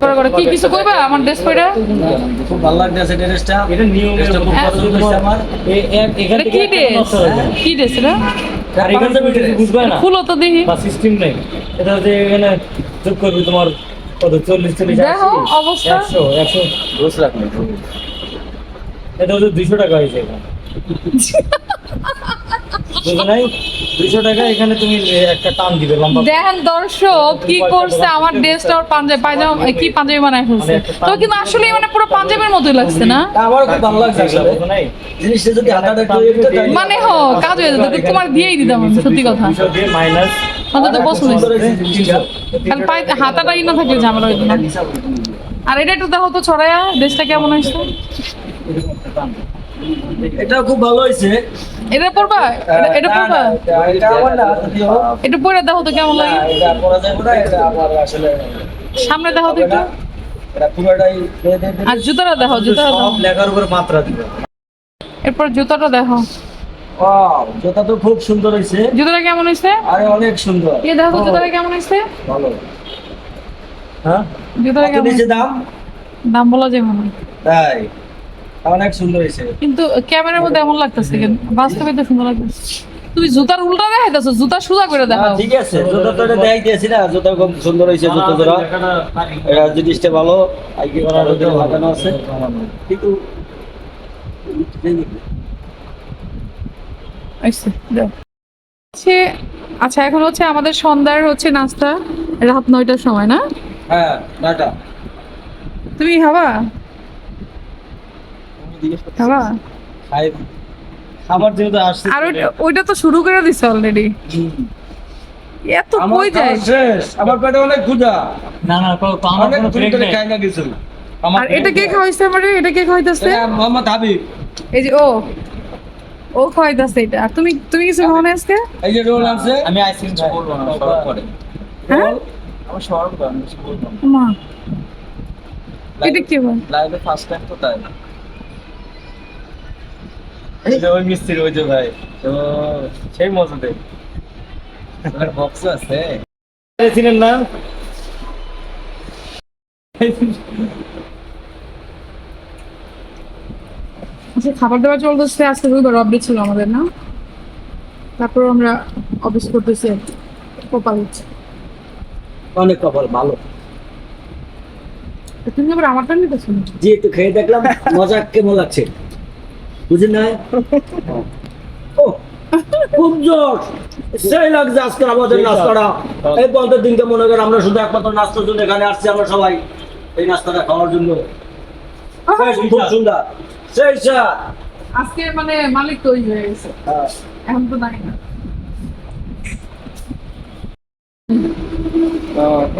কি কিছু কইবা আমার ড্রেস পরে খুব ভালো লাগতেছে ড্রেসটা। এটা নিয়ম খুব হ্যাঁ। পছন্দ আমার। এখান কি ড্রেস। কি ড্রেস বুঝবে না। খুলো তো দেখি। বা সিস্টেম নেই। এটা হচ্ছে এখানে যোগ করবি তোমার কত? দেখো, অবস্থা। রোজ এটা হচ্ছে দুইশো টাকা হয়েছে নাই? দুইশো টাকা এখানে তুমি একটা টান দিবে লম্বা দেখেন দর্শক কি করছে আমার ড্রেসটা আর পাঞ্জাবি পায়জামা কি পাঞ্জাবি বানায় ফেলছে? তো কিন্তু আসলে মানে পুরো পাঞ্জাবির মতোই লাগছে না? আমার খুব ভালো লাগছে আসলে। জিনিসটা যদি হাতাটা একটু একটু টাইট- মানে হ কাজ হয়ে যেত তোমার দিয়েই দিতাম সত্যি কথা। মাইনাস। পছন্দ। খালি পায়ে হাতাটাই না থাকলে ঝামেলা হইতো না। আর এটা একটু দেখো তো ছড়াইয়া ড্রেসটা কেমন হয়েছে? এটা খুব ভালো হয়েছে। এটা পরবা? এটা- এটা না, এটা- আমার না, এটা পরে দেখো তো কেমন লাগে। এটা পরা যাবে না, এটা আমার আসলে সামনে দেখো তো একটু। এটা পুরোটাই আর জুতাটা দেখো জুতাটা সব লেখার উপর মাত্রা দিবে। এরপর জুতাটা দেখো। জুতা তো খুব সুন্দর হয়েছে। জুতাটা কেমন হয়েছে? আরে অনেক সুন্দর। এ দেখো জুতাটা কেমন হয়েছে? ভালো। হ্যাঁ? জুতাটা কেমন দাম? দাম বলা যাবে না। তাই। অনেক সুন্দর হয়েছে। কিন্তু ক্যামেরার মধ্যে এমন লাগতেছে কেন? বাস্তবে তো সুন্দর লাগতেছে। তুমি জুতার উল্টা দেখাইতেছো জুতা সোজা করে দেখাও। ঠিক আছে জুতা তো এটা দেখাই দিয়েছি না জুতা খুব সুন্দর হয়েছে জুতো জোড়া এটা জিনিসটা ভালো আইকে করার ভিতরে লাগানো আছে। কিন্তু আচ্ছা আচ্ছা এখন হচ্ছে আমাদের সন্ধ্যার হচ্ছে নাস্তা রাত নয়টার সময় না? হ্যাঁ নাটা তুমি খাবা খাবা খাই খাবার যেহেতু আসছে আর ওইটা- তো শুরু করে দিছে অলরেডি এত কই যায়? শেষ। আমার পেটে অনেক ক্ষুধা। না না তো আমার কোনো ব্রেক নেই। খাই না কিছু আর এটা কে খাওয়াইছে আমারে? এটা কে খাওয়াইতেছে? মোহাম্মদ হাবিব। এই যে ও। ও খাওয়াইতেছে এটা। আর তুমি তুমি কিছু খাও না আজকে? এই যে রোল আছে আমি আইসক্রিম বলব না সরব করে। হ্যাঁ? আমি সরব করে আমি কিছু বলব মা। এটা কি বল? লাইভে ফার্স্ট টাইম তো তাই। ওই মিস্ত্রি ওই যে ভাই তো সেই মজা দেয় বক্স আছে? চিনেন না? আচ্ছা খাবার দাবার চলতেছে আজকে রবিবার অফডে ছিল আমাদের না? তারপর আমরা অফিস করতেছি কপাল হচ্ছে। অনেক কপাল ভালো। তুমি আবার আমারটা নিতেছো? জি একটু খেয়ে দেখলাম মজা কেমন লাগছে? বুঝেন না ও খুব জোর। সেই লাগছে আজকে আমাদের নাস্তাটা। এই পঞ্চাশ দিনকে মনে করেন আমরা শুধু একমাত্র নাস্তার জন্য এখানে আসছি আমরা সবাই এই নাস্তাটা খাওয়ার জন্য। খুব সুন্দর। সেই স্যার আজকে মানে মালিক তৈরি হয়ে গেছে। এখন তো নাই না।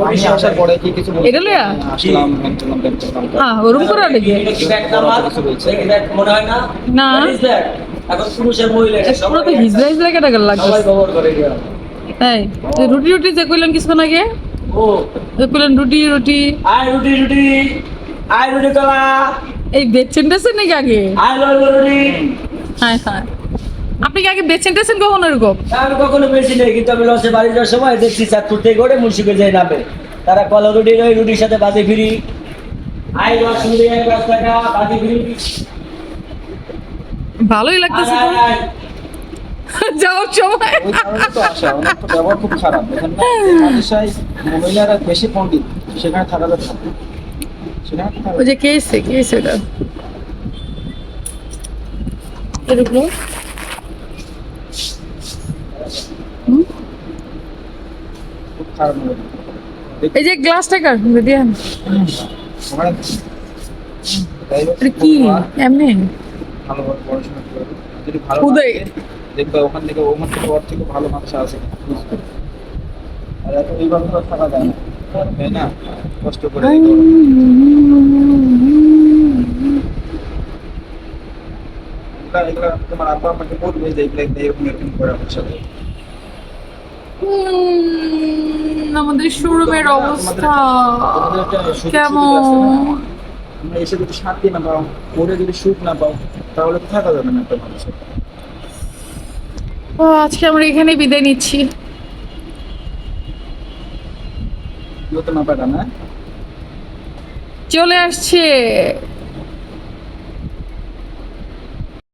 আমি আসার পরে কি কিছু এটা লইয়া? আসলাম ব্যাংক করলাম ব্যাংক করলাম হ্যাঁ ওরম করে লেগে মনে হয় না? না? এখন পুরুষের মহিলা পুরো তো কেটে গেল লাগছে। রুটি রুটি যে কইলেন কিছুক্ষণ আগে? ও। যে কইলেন রুটি রুটি। আয় রুটি রুটি। আয় রুটি কলা। এই বেচেন টেছেন নাকি আগে? আয় রুটি। হ্যাঁ হ্যাঁ। আপনি কি আগে বেচেন টেছেন কখন এরকম? আমি কখনো বেশি নেই কিন্তু আমি লসে বাড়ি যাওয়ার সময় দেখছি চাঁদপুর থেকে করে মুন্সিকে যাই নামে। তারা কলা রুটি রই রুটির সাথে বাজে ফিরি। আই দশ আয় দশ টাকা বাজে ফিরি। ভালোই লাগতেছে। যাওয়ার সময়। ব্যবহার খুব খারাপ। মানুষরাই মহিলারা বেশি পণ্ডিত সেখানে থাকা থাকা ওই যে কে এসছে কে এসছে ওটা? এরকম খুব খারাপ হবে এই যে গ্লাসটা কার দিয়ে আন। ওখানে যাই হোক, এটা কি এমনি ভালোভাবে পড়াশোনা করবে যদি ভালো উদয়। দেখবে ওখান থেকে ওখান থেকে ওর থেকে ভালো মানুষ আছে আর এত এইভাবে থাকা যায় না তাই না কষ্ট করে এগুলা এগুলা তোমার আব্বা আমাকে বলবে যে এগুলা এরকম এরকম করে আমার সাথে আমাদের শোরুমের অবস্থা কেমন? তোমরা এসে যদি শান্তি না পাও পরে যদি সুখ না পাও তাহলে থাকা যাবে না একটা মানুষের। আজকে আমরা এখানেই বিদায় নিচ্ছি। না না চলে আসছে।